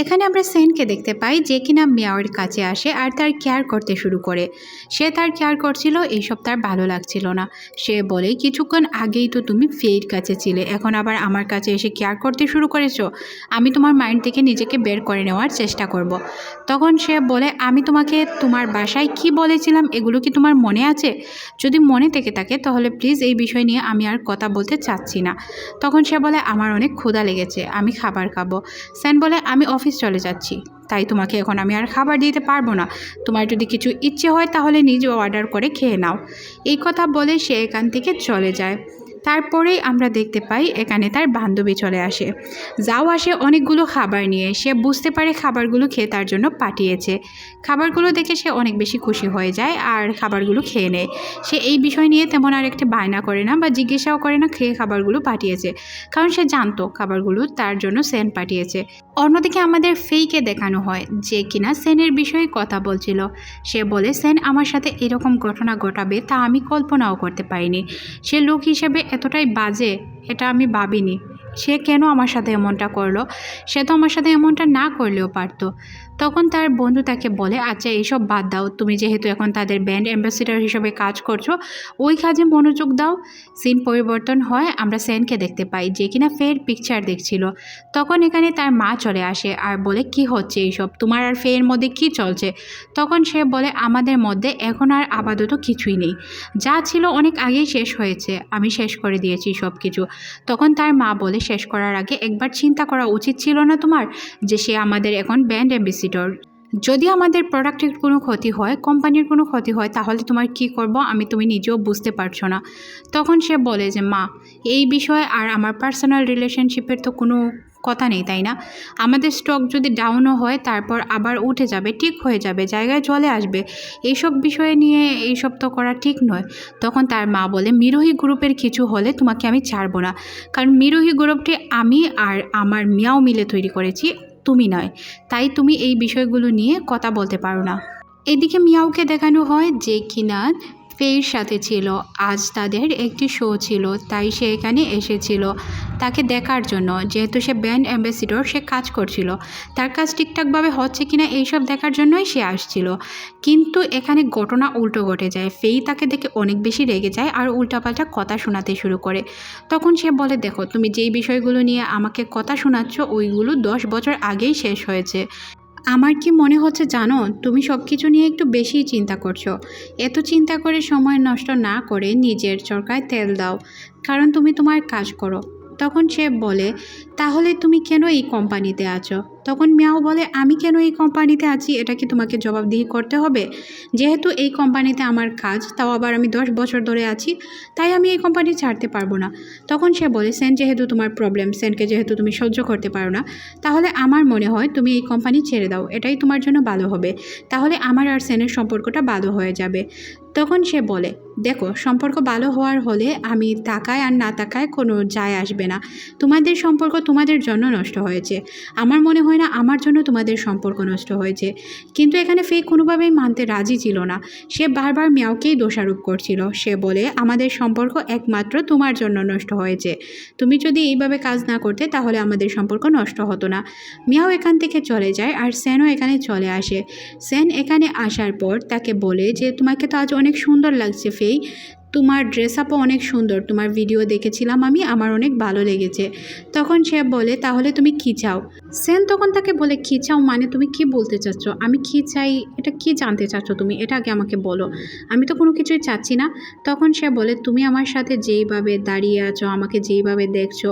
এখানে আমরা সেনকে দেখতে পাই যে কিনা মেয়র কাছে আসে আর তার কেয়ার করতে শুরু করে। সে তার কেয়ার করছিল, এইসব তার ভালো লাগছিল না। সে বলে, কিছুক্ষণ আগেই তো তুমি ফেইর কাছে ছিলে, এখন আবার আমার কাছে এসে কেয়ার করতে শুরু করেছ? আমি তোমার মাইন্ড থেকে নিজেকে বের করে নেওয়ার চেষ্টা করব। তখন সে বলে, আমি তোমাকে তোমার বাসায় কি বলেছিলাম, এগুলো কি তোমার মনে আছে? যদি মনে থেকে থাকে, তাহলে প্লিজ এই বিষয় নিয়ে আমি আর কথা বলতে চাচ্ছি না। তখন সে বলে, আমার অনেক ক্ষুধা লেগেছে, আমি খাবার খাব। স্যান বলে, আমি অফিস চলে যাচ্ছি। তাই তোমাকে এখন আমি আর খাবার দিতে পারব না। তোমার যদি কিছু ইচ্ছে হয় তাহলে নিজে অর্ডার করে খেয়ে নাও। এই কথা বলে সে এখান থেকে চলে যায়। তারপরেই আমরা দেখতে পাই এখানে তার বান্ধবী চলে আসে। যাও আসে অনেকগুলো খাবার নিয়ে। সে বুঝতে পারে খাবারগুলো খেয়ে তার জন্য পাঠিয়েছে। খাবারগুলো দেখে সে অনেক বেশি খুশি হয়ে যায় আর খাবারগুলো খেয়ে নেয়। সে এই বিষয় নিয়ে তেমন আর একটি বায়না করে না বা জিজ্ঞাসাও করে না খেয়ে খাবারগুলো পাঠিয়েছে। কারণ সে জানতো খাবারগুলো তার জন্য সেন পাঠিয়েছে। অন্যদিকে আমাদের ফেইকে দেখানো হয় যে কিনা সেনের বিষয়ে কথা বলছিল। সে বলে, সেন আমার সাথে এরকম ঘটনা ঘটাবে তা আমি কল্পনাও করতে পারিনি। সে লোক হিসেবে এতটাই বাজে এটা আমি ভাবিনি। সে কেন আমার সাথে এমনটা করল? সে তো আমার সাথে এমনটা না করলেও পারতো। তখন তার বন্ধু তাকে বলে আচ্ছা এইসব বাদ দাও। তুমি যেহেতু এখন তাদের ব্যান্ড অ্যাম্বাসিডার হিসেবে কাজ করছ, ওই কাজে মনোযোগ দাও। সিন পরিবর্তন হয়, আমরা সেনকে দেখতে পাই, যে কিনা ফের পিকচার দেখছিল। তখন এখানে তার মা চলে আসে আর বলে, কি হচ্ছে এইসব? তোমার আর ফের মধ্যে কি চলছে? তখন সে বলে, আমাদের মধ্যে এখন আর আপাতত কিছুই নেই। যা ছিল অনেক আগেই শেষ হয়েছে। আমি শেষ করে দিয়েছি সব কিছু তখন তার মা বলে শেষ করার আগে একবার চিন্তা করা উচিত ছিল না তোমার যে সে আমাদের এখন ব্যান্ড অ্যাম্বাসিডর। যদি আমাদের প্রোডাক্টের কোনো ক্ষতি হয়, কোম্পানির কোনো ক্ষতি হয়, তাহলে তোমার কি করব আমি তুমি নিজেও বুঝতে পারছ না। তখন সে বলে যে, মা, এই বিষয়ে আর আমার পার্সোনাল রিলেশনশিপের তো কোনো কথা নেই, তাই না? আমাদের স্টক যদি ডাউনও হয়, তারপর আবার উঠে যাবে, ঠিক হয়ে যাবে, জায়গায় চলে আসবে। এইসব বিষয়ে নিয়ে এইসব তো করা ঠিক নয়। তখন তার মা বলে, মিরোহি গ্রুপের কিছু হলে তোমাকে আমি ছাড়বো না। কারণ মিরোহি গ্রুপটি আমি আর আমার মিয়াও মিলে তৈরি করেছি, তুমি নয়। তাই তুমি এই বিষয়গুলো নিয়ে কথা বলতে পারো না। এদিকে মিয়াওকে দেখানো হয় যে কিনা ফের সাথে ছিল। আজ তাদের একটি শো ছিল, তাই সে এখানে এসেছিল তাকে দেখার জন্য। যেহেতু সে ব্যান্ড অ্যাম্বাসিডর সে কাজ করছিল। তার কাজ ঠিকঠাকভাবে হচ্ছে কিনা এইসব দেখার জন্যই সে আসছিল। কিন্তু এখানে ঘটনা উল্টো ঘটে যায়। ফেই তাকে দেখে অনেক বেশি রেগে যায় আর উল্টাপাল্টা কথা শোনাতে শুরু করে। তখন সে বলে, দেখো, তুমি যেই বিষয়গুলো নিয়ে আমাকে কথা শোনাচ্ছ, ওইগুলো দশ বছর আগেই শেষ হয়েছে। আমার কি মনে হচ্ছে জানো? তুমি সব কিছু নিয়ে একটু বেশি চিন্তা করছ। এত চিন্তা করে সময় নষ্ট না করে নিজের চরকায় তেল দাও। কারণ তুমি তোমার কাজ করো। তখন সে বলে, তাহলে তুমি কেন এই কোম্পানিতে আছো? তখন মিয়াও বলে, আমি কেন এই কোম্পানিতে আছি? এটা কি তোমাকে জবাবদিহি করতে হবে? যেহেতু এই কোম্পানিতে আমার কাজ, তাও আবার আমি দশ বছর ধরে আছি, তাই আমি এই কোম্পানি ছাড়তে পারব না। তখন সে বলে সেন যেহেতু তোমার প্রবলেম সেনকে যেহেতু তুমি সহ্য করতে পারো না, তাহলে আমার মনে হয় তুমি এই কোম্পানি ছেড়ে দাও, এটাই তোমার জন্য ভালো হবে। তাহলে আমার আর সেনের সম্পর্কটা ভালো হয়ে যাবে। তখন সে বলে, দেখো, সম্পর্ক ভালো হওয়ার হলে আমি তাকায় আর না তাকায় কোনো যায় আসবে না। তোমাদের সম্পর্ক তোমাদের জন্য নষ্ট হয়েছে। আমার মনে হয় না, আমার জন্য তোমাদের সম্পর্ক নষ্ট হয়েছে। কিন্তু এখানে ফেক কোনোভাবেই মানতে রাজি ছিল না। সে বারবার মিয়াওকেই দোষারোপ করছিল। সে বলে, আমাদের সম্পর্ক একমাত্র তোমার জন্য নষ্ট হয়েছে। তুমি যদি এইভাবে কাজ না করতে, তাহলে আমাদের সম্পর্ক নষ্ট হতো না। মিয়াও এখান থেকে চলে যায় আর সেনও এখানে চলে আসে। সেন এখানে আসার পর তাকে বলে যে, তোমাকে তো আজ অনেক সুন্দর লাগছে, ফেই। তোমার ড্রেস আপও অনেক সুন্দর, তোমার ভিডিও দেখেছিলাম আমি, আমার অনেক ভালো লেগেছে। তখন সে বলে, তাহলে তুমি কী চাও? সেন তখন তাকে বলে, কী চাও মানে তুমি কি বলতে চাচ্ছ? আমি কি চাই? এটা কি জানতে চাচ্ছ তুমি? এটা আগে আমাকে বলো। আমি তো কোনো কিছুই চাচ্ছি না। তখন সে বলে, তুমি আমার সাথে যেইভাবে দাঁড়িয়ে আছো, আমাকে যেইভাবে দেখছ,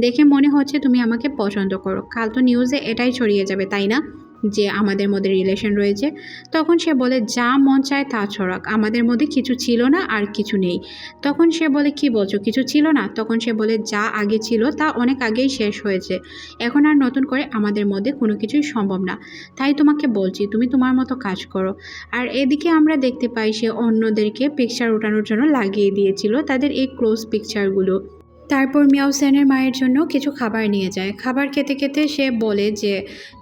দেখে মনে হচ্ছে তুমি আমাকে পছন্দ করো। কাল তো নিউজে এটাই ছড়িয়ে যাবে, তাই না? যে আমাদের মধ্যে রিলেশন রয়েছে, তখন সে বলে, যা মন চায় তা ছড়াক। আমাদের মধ্যে কিছু ছিল না আর কিছু নেই। তখন সে বলে, কি বলছো? কিছু ছিল না? তখন সে বলে, যা আগে ছিল তা অনেক আগেই শেষ হয়েছে। এখন আর নতুন করে আমাদের মধ্যে কোনো কিছুই সম্ভব না। তাই তোমাকে বলছি, তুমি তোমার মতো কাজ করো। আর এদিকে আমরা দেখতে পাই, সে অন্যদেরকে পিকচার ওঠানোর জন্য লাগিয়ে দিয়েছিল তাদের এই ক্লোজ পিকচারগুলো তারপর মিয়াও সেনের মায়ের জন্য কিছু খাবার নিয়ে যায়। খাবার খেতে খেতে সে বলে যে,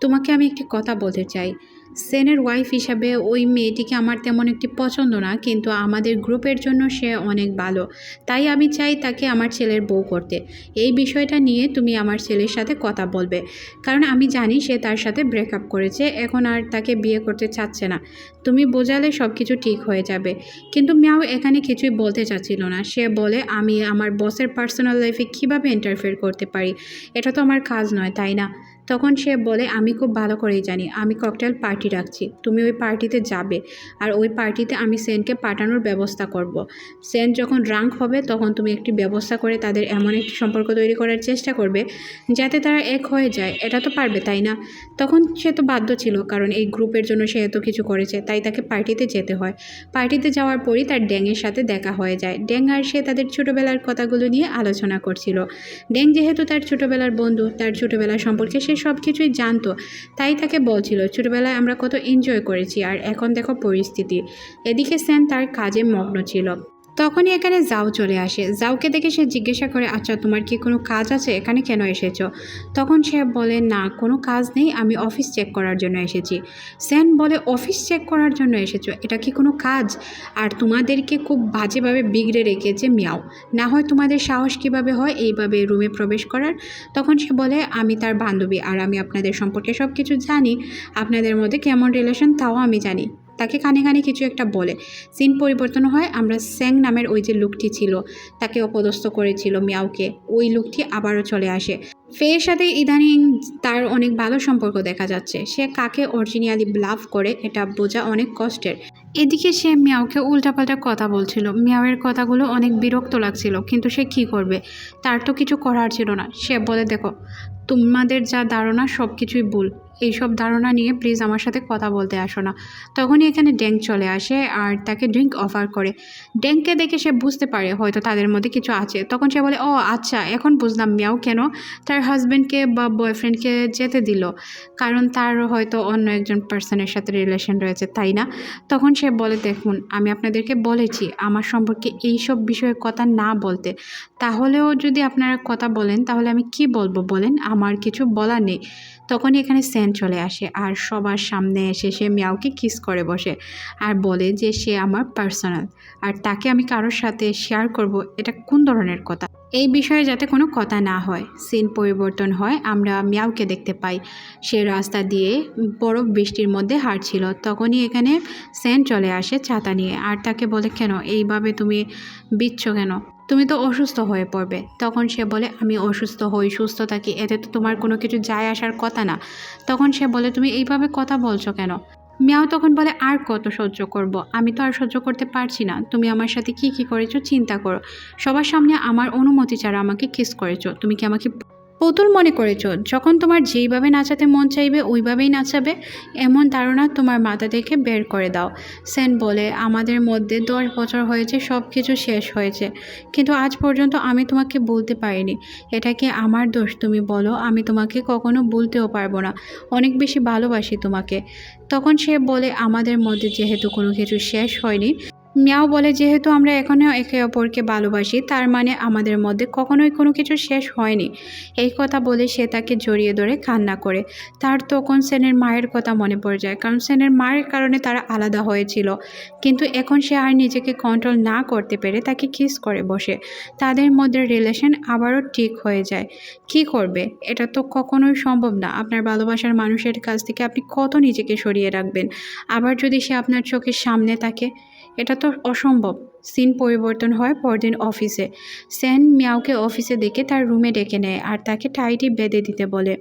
তোমাকে আমি একটি কথা বলতে চাই। সেনের ওয়াইফ হিসাবে ওই মেয়েটিকে আমার তেমন একটি পছন্দ না, কিন্তু আমাদের গ্রুপের জন্য সে অনেক ভালো। তাই আমি চাই তাকে আমার ছেলের বউ করতে। এই বিষয়টা নিয়ে তুমি আমার ছেলের সাথে কথা বলবে। কারণ আমি জানি সে তার সাথে ব্রেকআপ করেছে, এখন আর তাকে বিয়ে করতে চাচ্ছে না। তুমি বোঝালে সব কিছু ঠিক হয়ে যাবে। কিন্তু মিয়াও এখানে কিছুই বলতে চাচ্ছিল না। সে বলে, আমি আমার বসের পার্সোনাল লাইফে কীভাবে ইন্টারফেয়ার করতে পারি? এটা তো আমার কাজ নয়, তাই না? তখন সে বলে, আমি খুব ভালো করেই জানি, আমি ককটেল পার্টি রাখছি, তুমি ওই পার্টিতে যাবে আর ওই পার্টিতে আমি সেনকে পাঠানোর ব্যবস্থা করব। সেন যখন রাঙ্ক হবে, তখন তুমি একটি ব্যবস্থা করে তাদের এমন একটি সম্পর্ক তৈরি করার চেষ্টা করবে যাতে তারা এক হয়ে যায়। এটা তো পারবে, তাই না? তখন সে তো বাধ্য ছিল, কারণ এই গ্রুপের জন্য সে এত কিছু করেছে, তাই তাকে পার্টিতে যেতে হয়। পার্টিতে যাওয়ার পরই তার ড্যাংয়ের সাথে দেখা হয়ে যায়। ড্যাং আর সে তাদের ছোটোবেলার কথাগুলো নিয়ে আলোচনা করছিল। ড্যাং যেহেতু তার ছোটোবেলার বন্ধু, তার ছোটোবেলার সম্পর্কে সে সব কিছুই জানতো। তাই তাকে বলছিল, ছোটোবেলায় আমরা কত এনজয় করেছি, আর এখন দেখো পরিস্থিতি। এদিকে স্যান তার কাজে মগ্ন ছিল। তখনই এখানে জাও চলে আসে। জাউকে দেখে সে জিজ্ঞাসা করে আচ্ছা তোমার কি কোনো কাজ আছে? এখানে কেন এসেছ? তখন সে বলে, না, কোনো কাজ নেই, আমি অফিস চেক করার জন্য এসেছি। স্যান বলে, অফিস চেক করার জন্য এসেছ? এটা কি কোনো কাজ? আর তোমাদেরকে খুব বাজেভাবে বিগড়ে রেখেছে, মিয়াও। না হয় তোমাদের সাহস কীভাবে হয়, এইভাবে রুমে প্রবেশ করার? তখন সে বলে, আমি তার বান্ধবী, আর আমি আপনাদের সম্পর্কে সব কিছু জানি। আপনাদের মধ্যে কেমন রিলেশন তাও আমি জানি। তাকে কানে কানে কিছু একটা বলে। সিন পরিবর্তন হয়, আমরা স্যাং নামের ওই যে লুকটি ছিল, তাকে অপদস্থ করেছিল মিয়াওকে। ওই লুকটি আবারও চলে আসে। ফেয়ের সাথে ইদানিং তার অনেক ভালো সম্পর্ক দেখা যাচ্ছে। সে কাকে অরিজিনালি লাভ করে, এটা বোঝা অনেক কষ্টের। এদিকে সে মিয়াওকে উল্টাপাল্টা কথা বলছিল। মিয়াওয়ের কথাগুলো অনেক বিরক্ত লাগছিল, কিন্তু সে কি করবে? তার তো কিছু করার ছিল না। সে বলে, দেখো, তোমাদের যা ধারণা সব কিছুই ভুল। এইসব ধারণা নিয়ে প্লিজ আমার সাথে কথা বলতে আসো না। তখনই এখানে ড্যাঙ্ক চলে আসে আর তাকে ড্রিঙ্ক অফার করে। ড্যাঙ্ককে দেখে সে বুঝতে পারে হয়তো তাদের মধ্যে কিছু আছে। তখন সে বলে, ও আচ্ছা এখন বুঝলাম মিয়াও কেন? তার হাজব্যান্ডকে বা বয়ফ্রেন্ডকে যেতে দিল। কারণ তার হয়তো অন্য একজন পার্সনের সাথে রিলেশন রয়েছে, তাই না? তখন সে বলে, দেখুন, আমি আপনাদেরকে বলেছি, আমার সম্পর্কে এইসব বিষয়ে কথা না বলতে। তাহলেও যদি আপনারা কথা বলেন, তাহলে আমি কি বলব বলেন? আমার কিছু বলার নেই। তখনই এখানে স্যান চলে আসে আর সবার সামনে এসে সে মিয়াওকে কিস করে বসে আর বলে যে সে আমার পার্সোনাল আর তাকে আমি কারোর সাথে শেয়ার করব, এটা কোন ধরনের কথা? এই বিষয়ে যাতে কোনো কথা না হয়, সিন পরিবর্তন হয়, আমরা মিয়াওকে দেখতে পাই। সে রাস্তা দিয়ে বড় বৃষ্টির মধ্যে হাঁটছিল, তখনই এখানে স্যান চলে আসে ছাতা নিয়ে আর তাকে বলে, কেন? এইভাবে তুমি বিচ্ছ কেন? তুমি তো অসুস্থ হয়ে পড়বে। তখন সে বলে, আমি অসুস্থ হই সুস্থ থাকি এতে তো তোমার কোনো কিছু যায় আসার কথা না। তখন সে বলে, তুমি এইভাবে কথা বলছো কেন? মিয়াও তখন বলে, আর কত সহ্য করব? আমি তো আর সহ্য করতে পারছি না। তুমি আমার সাথে কি কি করেছ চিন্তা করো। সবার সামনে আমার অনুমতি ছাড়া আমাকে কিস করেছ। তুমি কি আমাকে পুতুল মনে করেছ, যখন তোমার যেইভাবে নাচাতে মন চাইবে, ওইভাবেই নাচাবে? এমন ধারণা তোমার মাথা থেকে বের করে দাও। সেন বলে, আমাদের মধ্যে দশ বছর হয়েছে সব কিছু শেষ হয়েছে। কিন্তু আজ পর্যন্ত আমি তোমাকে বলতে পারিনি। এটা কি আমার দোষ, তুমি বলো? আমি তোমাকে কখনো বলতেও পারব না। অনেক বেশি ভালোবাসি তোমাকে। তখন সে বলে, আমাদের মধ্যে যেহেতু কোনো কিছু শেষ হয়নি মিয়াও বলে, যেহেতু আমরা এখনও একে অপরকে ভালোবাসি, তার মানে আমাদের মধ্যে কখনোই কোনো কিছু শেষ হয়নি। এই কথা বলে সে তাকে জড়িয়ে ধরে কান্না করে। তার তখন সেনের মায়ের কথা মনে পড়ে যায়, কারণ সেনের মায়ের কারণে তারা আলাদা হয়েছিল। কিন্তু এখন সে আর নিজেকে কন্ট্রোল না করতে পেরে তাকে কিস করে বসে। তাদের মধ্যে রিলেশন আবারও ঠিক হয়ে যায়। কি করবে? এটা তো কখনোই সম্ভব না। আপনার ভালোবাসার মানুষের কাছ থেকে আপনি কত নিজেকে সরিয়ে রাখবেন? আবার যদি সে আপনার চোখের সামনে থাকে এটা তো অসম্ভব। সিন পরিবর্তন হয় পরদিন অফিসে। সেন মিয়াওকে অফিসে দেখে তার রুমে ডেকে নেয় আর তাকে টাইটি বেঁধে দিতে বলে।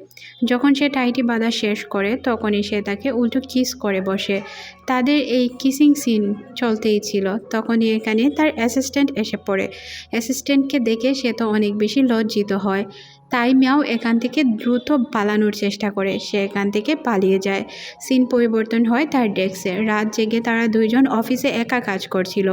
যখন সে টাইটি বাঁধা শেষ করে, তখনই সে তাকে উল্টো কিস করে বসে। তাদের এই কিসিং সিন চলতেই ছিল। তখনই এখানে তার অ্যাসিস্ট্যান্ট এসে পড়ে। অ্যাসিস্ট্যান্টকে দেখে সে তো অনেক বেশি লজ্জিত হয়। তাই মিয়াও এখান থেকে দ্রুত পালানোর চেষ্টা করে। সে এখান থেকে পালিয়ে যায়। সিন পরিবর্তন হয় তার ডেস্কে। রাত জেগে তারা দুইজন অফিসে একা কাজ করছিল।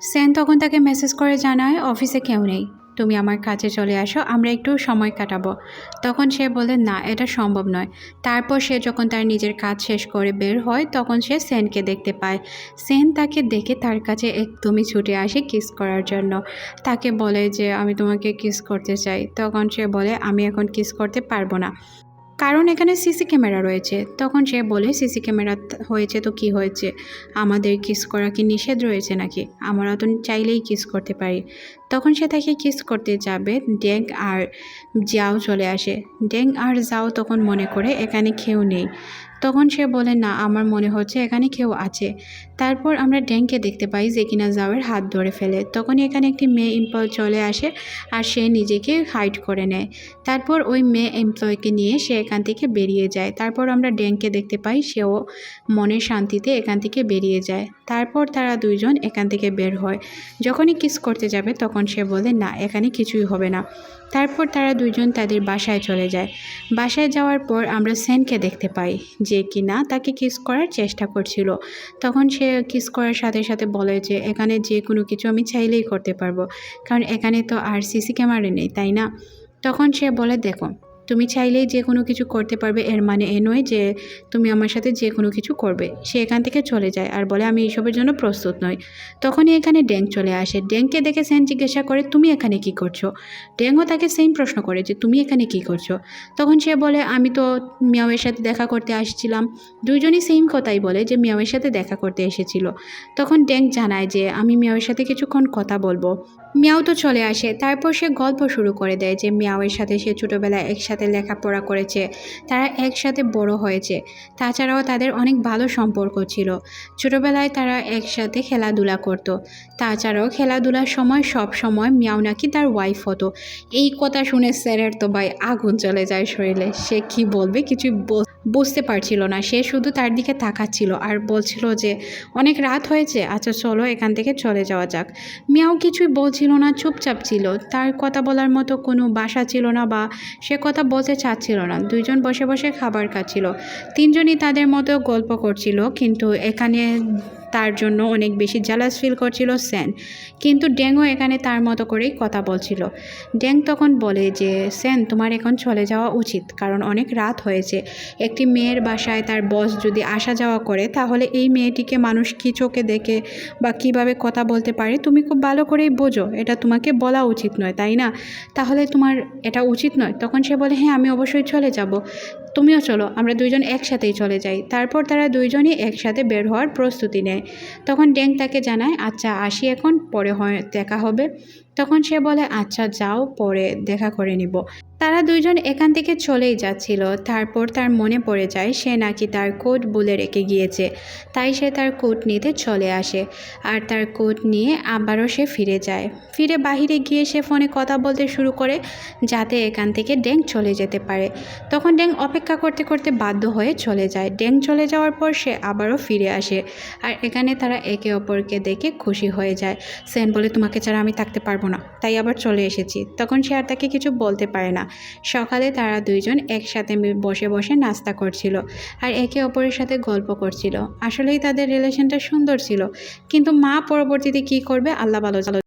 সেন তখন তাকে মেসেজ করে জানায়, অফিসে কেউ নেই। তুমি আমার কাছে চলে আসো, আমরা একটু সময় কাটাবো। তখন সে বলে না, এটা সম্ভব নয়। তারপর সে যখন তার নিজের কাজ শেষ করে বের হয়, তখন সে সেনকে দেখতে পায়। সেন তাকে দেখে তার কাছে একদমই ছুটে আসে কিস করার জন্য। তাকে বলে যে, আমি তোমাকে কিস করতে চাই। তখন সে বলে, আমি এখন কিস করতে পারব না। কারণ এখানে সিসি ক্যামেরা রয়েছে। তখন সে বলে, সিসি ক্যামেরা হয়েছে তো কি হয়েছে? আমাদের কিস করা কি নিষেধ রয়েছে নাকি? আমরা তো চাইলেই কিস করতে পারি। তখন সে তাকে কিস করতে যাবে, ড্যাং আর যাও চলে আসে। ড্যাং আর যাও তখন মনে করে, এখানে কেউ নেই। তখন সে বলে, না, আমার মনে হচ্ছে এখানে কেউ আছে। তারপর আমরা ড্যাংকে দেখতে পাই যে কিনা জাওয়ের হাত ধরে ফেলে। তখন এখানে একটি মেয়ে ইম্পল চলে আসে আর সে নিজেকে হাইড করে নেয়। তারপর ওই মেয়ে এমপ্লয়কে নিয়ে সে এখান থেকে বেরিয়ে যায়। তারপর আমরা ড্যাংকে দেখতে পাই, সেও মনের শান্তিতে এখান থেকে বেরিয়ে যায়। তারপর তারা দুইজন এখান থেকে বের হয়। যখনই কিস করতে যাবে, তখন সে বলে, না, এখানে কিছুই হবে না। তারপর তারা দুইজন তাদের বাসায় চলে যায়। বাসায় যাওয়ার পর আমরা সেনকে দেখতে পাই, যে কি না তাকে কিস করার চেষ্টা করছিল। তখন সে কিস করার সাথে সাথে বলে যে, এখানে যে কোনো কিছু আমি চাইলেই করতে পারব। কারণ এখানে তো আর সিসি ক্যামেরা নেই, তাই না? তখন সে বলে, দেখো তুমি চাইলেই যে কোনো কিছু করতে পারবে, এর মানে এ নয় যে তুমি আমার সাথে যে কোনো কিছু করবে। সে এখান থেকে চলে যায় আর বলে, আমি এইসবের জন্য প্রস্তুত নই। তখনই এখানে ড্যাং চলে আসে। ড্যাংকে দেখে সেন জিজ্ঞাসা করে, তুমি এখানে কি করছ? ড্যাংও তাকে সেম প্রশ্ন করে যে, তুমি এখানে কি করছ? তখন সে বলে, আমি তো মিয়াওয়ের সাথে দেখা করতে আসছিলাম। দুইজনই সেম কথাই বলে যে, মিয়াওয়ের সাথে দেখা করতে এসেছিল। তখন ড্যাং জানায় যে, আমি মিয়াওয়ের সাথে কিছুক্ষণ কথা বলব। মিয়াও তো চলে আসে। তারপর সে গল্প শুরু করে দেয় যে, মিয়াওয়ের সাথে সে ছোটোবেলায় একসাথে লেখাপড়া করেছে। তারা একসাথে বড় হয়েছে। তাছাড়াও তাদের অনেক ভালো সম্পর্ক ছিল। ছোটবেলায় তারা একসাথে খেলাধুলা করত। তাছাড়াও খেলাধুলার সময় সব সময় মিয়াও নাকি তার ওয়াইফ হতো। এই কথা শুনে স্যারের তো ভাই আগুন চলে যায় শরীরে। সে কি বলবে কিছু বল- বুঝতে পারছিল না। সে শুধু তার দিকে তাকাচ্ছিল আর বলছিল যে, অনেক রাত হয়েছে আচ্ছা চলো এখান থেকে চলে যাওয়া যাক। মিয়াও কিছুই বলছিল না, চুপচাপ ছিল। তার কথা বলার মতো কোনো বাসা ছিল না বা সে কথা বলতে চাচ্ছিল না। দুইজন বসে বসে খাবার খাচ্ছিল। তিনজনই তাদের মতো গল্প করছিল, কিন্তু এখানে তার জন্য অনেক বেশি জালাস ফিল করছিল সেন কিন্তু ড্যাংও এখানে তার মতো করেই কথা বলছিল। ড্যাং তখন বলে যে সেন তোমার এখন চলে যাওয়া উচিত, কারণ অনেক রাত হয়েছে। একটি মেয়ের বাসায় তার বস যদি আসা যাওয়া করে, তাহলে এই মেয়েটিকে মানুষ কী চোখে দেখে বা কীভাবে কথা বলতে পারে, তুমি খুব ভালো করেই বোঝো। এটা তোমাকে বলা উচিত নয়, তাই না? তাহলে তোমার এটা উচিত নয়? তখন সে বলে হ্যাঁ আমি অবশ্যই চলে যাব। তুমিও চলো, আমরা দুইজন একসাথেই চলে যাই। তারপর তারা দুইজনই একসাথে বের হওয়ার প্রস্তুতি নেয়। তখন ড্যাং তাকে জানায় আচ্ছা আসি এখন, পরে হয়, দেখা হবে। তখন সে বলে আচ্ছা যাও, পরে দেখা করে নিব। তারা দুইজন এখান থেকে চলেই যাচ্ছিল। তারপর তার মনে পড়ে যায়, সে নাকি তার কোট বলে রেখে গিয়েছে। তাই সে তার কোট নিতে চলে আসে আর তার কোট নিয়ে আবারও সে ফিরে যায়। ফিরে বাহিরে গিয়ে সে ফোনে কথা বলতে শুরু করে, যাতে এখান থেকে ড্যাং চলে যেতে পারে। তখন ড্যাং অপেক্ষা করতে করতে বাধ্য হয়ে চলে যায়। ড্যাং চলে যাওয়ার পর সে আবারও ফিরে আসে। আর এখানে তারা একে অপরকে দেখে খুশি হয়ে যায়। সেন বলে, তোমাকে ছাড়া আমি থাকতে পারব না, তাই আবার চলে এসেছি। তখন সে আর তাকে কিছু বলতে পারে না। সকালে তারা দুইজন একসাথে বসে বসে নাস্তা করছিল আর একে অপরের সাথে গল্প করছিল। আসলেই তাদের রিলেশনটা সুন্দর ছিল। কিন্তু মা পরবর্তীতে কি করবে? আল্লাহ ভালো।